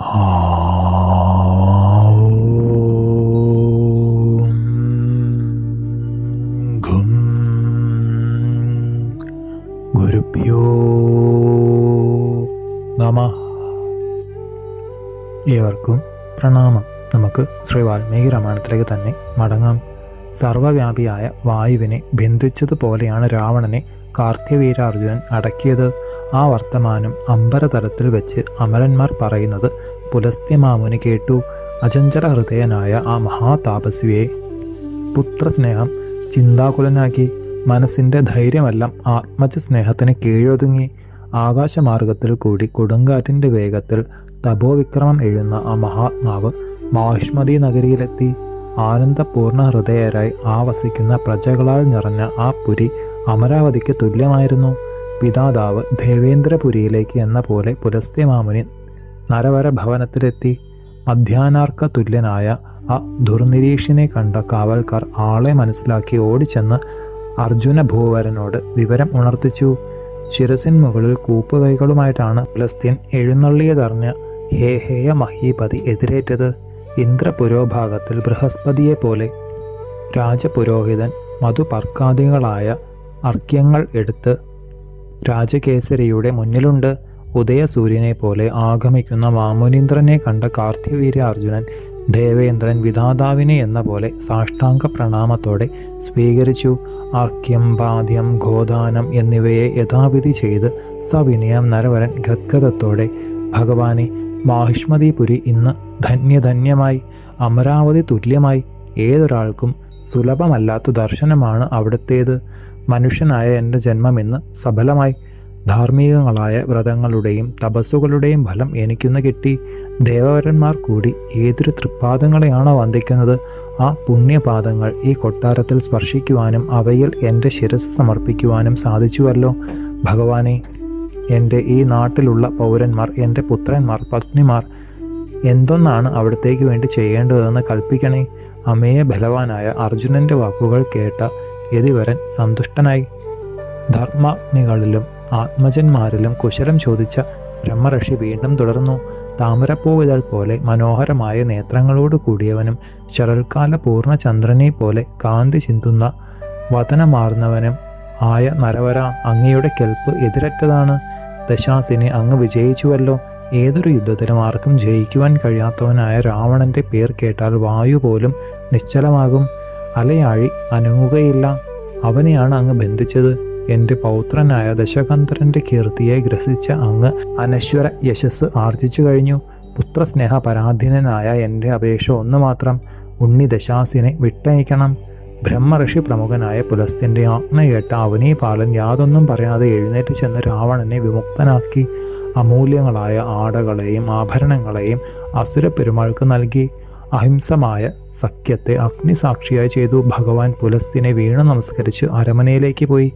നമ. ഏവർക്കും പ്രണാമം. നമുക്ക് ശ്രീ വാൽമീകി രാമായണത്തിലേക്ക് തന്നെ മടങ്ങാം. സർവവ്യാപിയായ വായുവിനെ ബന്ധിച്ചതുപോലെയാണ് രാവണനെ കാർത്തികവീരാർജുനൻ അടക്കിയത്. ആ വർത്തമാനം അമ്പരതലത്തിൽ വെച്ച് അമരന്മാർ പറയുന്നത് പുലസ്ത്യമാമുനി കേട്ടു. അചഞ്ചല ഹൃദയനായ ആ മഹാതാപസ്വിയെ പുത്രസ്നേഹം ചിന്താകുലനാക്കി. മനസ്സിന്റെ ധൈര്യമെല്ലാം ആത്മജ സ്നേഹത്തിന് കീഴൊതുങ്ങി. ആകാശമാർഗത്തിൽ കൂടി കൊടുങ്കാറ്റിന്റെ വേഗത്തിൽ തപോവിക്രമം എഴുന്ന ആ മഹാത്മാവ് മാഹിഷ്മതി നഗരിയിലെത്തി. ആനന്ദപൂർണ ഹൃദയരായി ആവസിക്കുന്ന പ്രജകളാൽ നിറഞ്ഞ ആ പുരി അമരാവതിക്ക് തുല്യമായിരുന്നു. പിതാതാവ് ദേവേന്ദ്രപുരിയിലേക്ക് എന്ന പോലെ പുലസ്ത്യമാമുനി നരവര ഭവനത്തിലെത്തി മധ്യാനാർക്ക തുല്യനായ ആ ദുർനിരീക്ഷനെ കണ്ട കാവൽക്കാർ ആളെ മനസ്സിലാക്കി ഓടിച്ചെന്ന് അർജുന ഭൂവരനോട് വിവരം ഉണർത്തിച്ചു. ശിരസിൻ മുകളിൽ കൂപ്പുകൈകളുമായിട്ടാണ് പുലസ്ത്യൻ എഴുന്നള്ളിയതറിഞ്ഞ ഹേ ഹേയ മഹീപതി എതിരേറ്റത്. ഇന്ദ്രപുരോഭാഗത്തിൽ ബൃഹസ്പതിയെ പോലെ രാജപുരോഹിതൻ മധുപർക്കാദികളായ അർക്യങ്ങൾ എടുത്ത് രാജകേസരിയുടെ മുന്നിലുണ്ട്. ഉദയസൂര്യനെ പോലെ ആഗമിക്കുന്ന വാമുനീന്ദ്രനെ കണ്ട കാർത്തിവീര്യ അർജുനൻ ദേവേന്ദ്രൻ വിധാതാവിനെ എന്ന പോലെ സാഷ്ടാംഗ പ്രണാമത്തോടെ സ്വീകരിച്ചു. ആർക്യം ബാധ്യം ഗോദാനം എന്നിവയെ യഥാവിധി ചെയ്ത് സവിനയം നരവരൻ ഗദ്ഗതത്തോടെ ഭഗവാനെ മാഹിഷ്മതിപുരി ഇന്ന് ധന്യധന്യമായി അമരാവതി തുല്യമായി ഏതൊരാൾക്കും സുലഭമല്ലാത്ത ദർശനമാണ് അവിടുത്തേത്. മനുഷ്യനായ എന്റെ ജന്മം ഇന്ന് സഫലമായി ധാർമ്മികങ്ങളായ വ്രതങ്ങളുടെയും തപസ്സുകളുടെയും ഫലം എനിക്കിന്ന് കിട്ടി. ദേവവരന്മാർ കൂടി ഏതൊരു തൃപ്പാദങ്ങളെയാണോ വന്ദിക്കുന്നത് ആ പുണ്യപാദങ്ങൾ ഈ കൊട്ടാരത്തിൽ സ്പർശിക്കുവാനും അവയിൽ എന്റെ ശിരസ് സമർപ്പിക്കുവാനും സാധിച്ചുവല്ലോ. ഭഗവാനെ എന്റെ ഈ നാട്ടിലുള്ള പൗരന്മാർ എന്റെ പുത്രന്മാർ പത്നിമാർ എന്തൊന്നാണ് അവിടത്തേക്ക് വേണ്ടി ചെയ്യേണ്ടതെന്ന് കൽപ്പിക്കണേ. അമേയ ബലവാനായ അർജുനന്റെ വാക്കുകൾ കേട്ട യതിവരൻ സന്തുഷ്ടനായി. ധർമ്മാഗ്നികളിലും ആത്മജന്മാരിലും കുശലം ചോദിച്ച ബ്രഹ്മർഷി വീണ്ടും തുടർന്നു. താമരപ്പൂവിതൾ പോലെ മനോഹരമായ നേത്രങ്ങളോട് കൂടിയവനും ശരൽക്കാല പൂർണചന്ദ്രനെ പോലെ കാന്തി ചിന്തുന്ന വതനമാർന്നവനും ആയ നരവര അങ്ങയുടെ കെൽപ്പ് എതിരറ്റതാണ്. ദശാസിനെ അങ്ങ് വിജയിച്ചുവല്ലോ. ഏതൊരു യുദ്ധത്തിലും ആർക്കും ജയിക്കുവാൻ കഴിയാത്തവനായ രാവണന്റെ പേർ കേട്ടാൽ വായു പോലും നിശ്ചലമാകും. അലയാഴി അനങ്ങുകയില്ല. അവനെയാണ് അങ്ങ് ബന്ധിച്ചത്. എന്റെ പൗത്രനായ ദശകന്ധരന്റെ കീർത്തിയെ ഗ്രസിച്ച അങ്ങ് അനശ്വര യശസ് ആർജിച്ചു കഴിഞ്ഞു. പുത്രസ്നേഹ പരാധീനനായ എന്റെ അപേക്ഷ ഒന്ന് മാത്രം ഉണ്ണി ദശാസിനെ വിട്ടയക്കണം. ബ്രഹ്മഋഷി പ്രമുഖനായ പുലസ്തിന്റെ ആജ്ഞ കേട്ട അവനീ പാലൻ യാതൊന്നും പറയാതെ എഴുന്നേറ്റ് ചെന്ന് രാവണനെ വിമുക്തനാക്കി. അമൂല്യങ്ങളായ ആടകളെയും ആഭരണങ്ങളെയും അസുര പെരുമാൾക്ക് നൽകി. അഹിംസമായ സഖ്യത്തെ അഗ്നിസാക്ഷിയായി ചെയ്തു. ഭഗവാൻ പുലസ്തിനെ വീണു നമസ്കരിച്ച് അരമനയിലേക്ക് പോയി.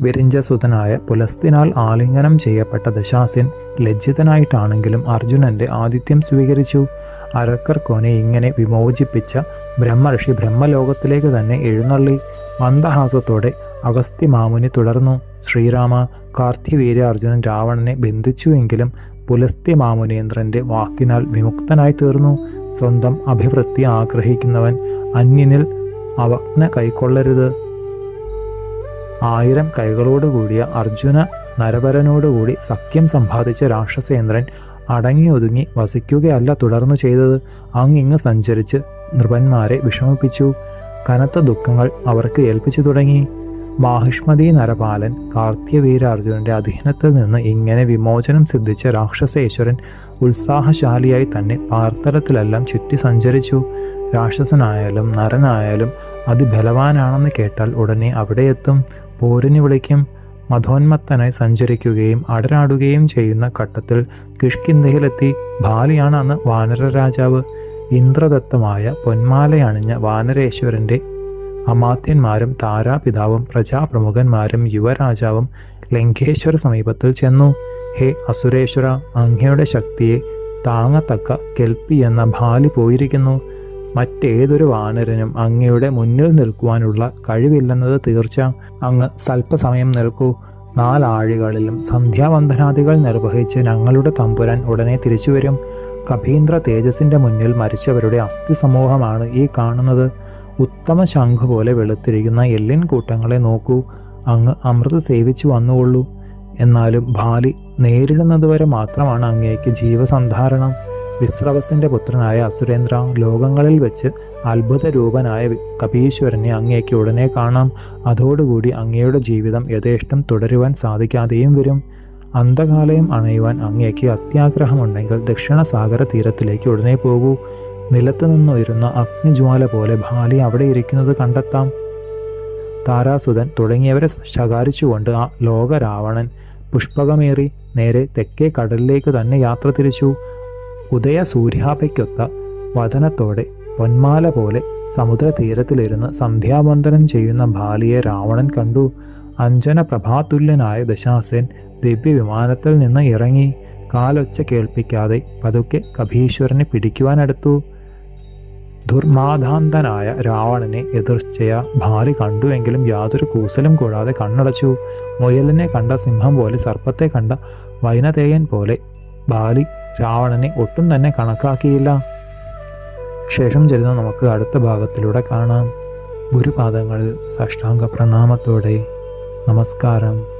വിരിഞ്ചസുതനായ പുലസ്തിനാൽ ആലിംഗനം ചെയ്യപ്പെട്ട ദശാസിൻ ലജ്ജിതനായിട്ടാണെങ്കിലും അർജുനന്റെ ആതിഥ്യം സ്വീകരിച്ചു. അരക്കർ കോനെ ഇങ്ങനെ വിമോചിപ്പിച്ച ബ്രഹ്മർഷി ബ്രഹ്മലോകത്തിലേക്ക് തന്നെ എഴുന്നള്ളി. മന്ദഹാസത്തോടെ അഗസ്ത്യ മാമുനി തുടർന്നു. ശ്രീരാമ കാർത്തിവീര്യ അർജുനൻ രാവണനെ ബന്ധിച്ചുവെങ്കിലും പുലസ്ത്യ മാമുനേന്ദ്രന്റെ വാക്കിനാൽ വിമുക്തനായി തീർന്നു. സ്വന്തം അഭിവൃദ്ധി ആഗ്രഹിക്കുന്നവൻ അന്യനിൽ അവജ്ഞ കൈക്കൊള്ളരുത്. ആയിരം കൈകളോടുകൂടിയ അർജുന നരവരനോടുകൂടി സഖ്യം സമ്പാദിച്ച രാക്ഷസേന്ദ്രൻ അടങ്ങി ഒതുങ്ങി വസിക്കുകയല്ല തുടർന്നു ചെയ്തത്. അങ്ങിങ്ങ് സഞ്ചരിച്ച് നൃപന്മാരെ വിഷമിപ്പിച്ചു. കനത്ത ദുഃഖങ്ങൾ അവർക്ക് ഏൽപ്പിച്ചു തുടങ്ങി. മാഹിഷ്മതി നരപാലൻ കാർത്തിയവീരാർജുനന്റെ അധീനത്തിൽ നിന്ന് ഇങ്ങനെ വിമോചനം സിദ്ധിച്ച രാക്ഷസേശ്വരൻ ഉത്സാഹശാലിയായി തന്നെ പാർത്തലത്തിലെല്ലാം ചുറ്റി സഞ്ചരിച്ചു. രാക്ഷസനായാലും നരനായാലും അതിബലവാനാണെന്ന് കേട്ടാൽ ഉടനെ അവിടെ എത്തും. പോരിന് വിളിക്കും. മധോന്മത്തനായി സഞ്ചരിക്കുകയും അടരാടുകയും ചെയ്യുന്ന ഘട്ടത്തിൽ കിഷ്കിന്ധയിലെത്തി ബാലിയാണ് അന്ന് വാനര രാജാവ് ഇന്ദ്രദത്തമായ പൊന്മാലയണിഞ്ഞ വാനരേശ്വരന്റെ അമാത്യന്മാരും താരാപിതാവും പ്രജാപ്രമുഖന്മാരും യുവരാജാവും ലങ്കേശ്വര സമീപത്തിൽ ചെന്നു. ഹേ അസുരേശ്വര അങ്ങയുടെ ശക്തിയെ താങ്ങത്തക്ക കെൽപ്പി എന്ന ഭാലി പോയിരിക്കുന്നു. മറ്റേതൊരു വാനരനും അങ്ങയുടെ മുന്നിൽ നിൽക്കുവാനുള്ള കഴിവില്ലെന്നത് തീർച്ച. അങ്ങ് സ്വല്പസമയം നിൽക്കൂ. നാലാഴികളിലും സന്ധ്യാവന്ദനാദികൾ നിർവഹിച്ച് ഞങ്ങളുടെ തമ്പുരാൻ ഉടനെ തിരിച്ചുവരും. കഭീന്ദ്ര തേജസിന്റെ മുന്നിൽ മരിച്ചവരുടെ അസ്ഥി സമൂഹമാണ് ഈ കാണുന്നത്. ഉത്തമ ശംഖ് പോലെ വെളുത്തിരിക്കുന്ന എല്ലിൻ കൂട്ടങ്ങളെ നോക്കൂ. അങ്ങ് അമൃത് സേവിച്ചു വന്നുകൊള്ളൂ. എന്നാലും ബാലി നേരിടുന്നതുവരെ മാത്രമാണ് അങ്ങേക്ക് ജീവസന്ധാരണം. വിശ്രവസിന്റെ പുത്രനായ അസുരേന്ദ്ര ലോകങ്ങളിൽ വെച്ച് അത്ഭുത രൂപനായ കപീശ്വരനെ അങ്ങേക്ക് ഉടനെ കാണാം. അതോടുകൂടി അങ്ങയുടെ ജീവിതം യഥേഷ്ടം തുടരുവാൻ സാധിക്കാതെയും വരും. അന്ധകാലയം അണയുവാൻ അങ്ങേക്ക് അത്യാഗ്രഹമുണ്ടെങ്കിൽ ദക്ഷിണസാഗര തീരത്തിലേക്ക് ഉടനെ പോകൂ. നിലത്തു നിന്നുയരുന്ന അഗ്നിജ്വാല പോലെ ഭാലി അവിടെ ഇരിക്കുന്നത് കണ്ടെത്താം. താരാസുതൻ തുടങ്ങിയവരെ ശകാരിച്ചുകൊണ്ട് ആ ലോകരാവണൻ പുഷ്പകമേറി നേരെ തെക്കേ കടലിലേക്ക് തന്നെ യാത്ര തിരിച്ചു. ഉദയ സൂര്യാപയ്ക്കൊത്ത വതനത്തോടെ പൊന്മാല പോലെ സമുദ്രതീരത്തിലിരുന്ന് സന്ധ്യാവന്തനം ചെയ്യുന്ന ബാലിയെ രാവണൻ കണ്ടു. അഞ്ജന പ്രഭാതുല്യനായ ദശാസൻ ദിവ്യവിമാനത്തിൽ നിന്ന് ഇറങ്ങി. കാലൊച്ച കേൾപ്പിക്കാതെ പതുക്കെ കഭീശ്വരനെ പിടിക്കുവാനടുത്തു ദുർമാധാന്തനായ രാവണനെ എതിർച്ചയ ഭാര്യ കണ്ടുവെങ്കിലും യാതൊരു കൂസലും കൂടാതെ കണ്ണടച്ചു. മുയലിനെ കണ്ട സിംഹം പോലെ സർപ്പത്തെ കണ്ട വൈനതേയൻ പോലെ ബാലി രാവണനെ ഒട്ടും തന്നെ കണക്കാക്കിയില്ല. ശേഷം ചെല്ലുന്ന നമുക്ക് അടുത്ത ഭാഗത്തിലൂടെ കാണാം. ഗുരുപാദങ്ങളിൽ സാഷ്ടാംഗ പ്രണാമത്തോടെ നമസ്കാരം.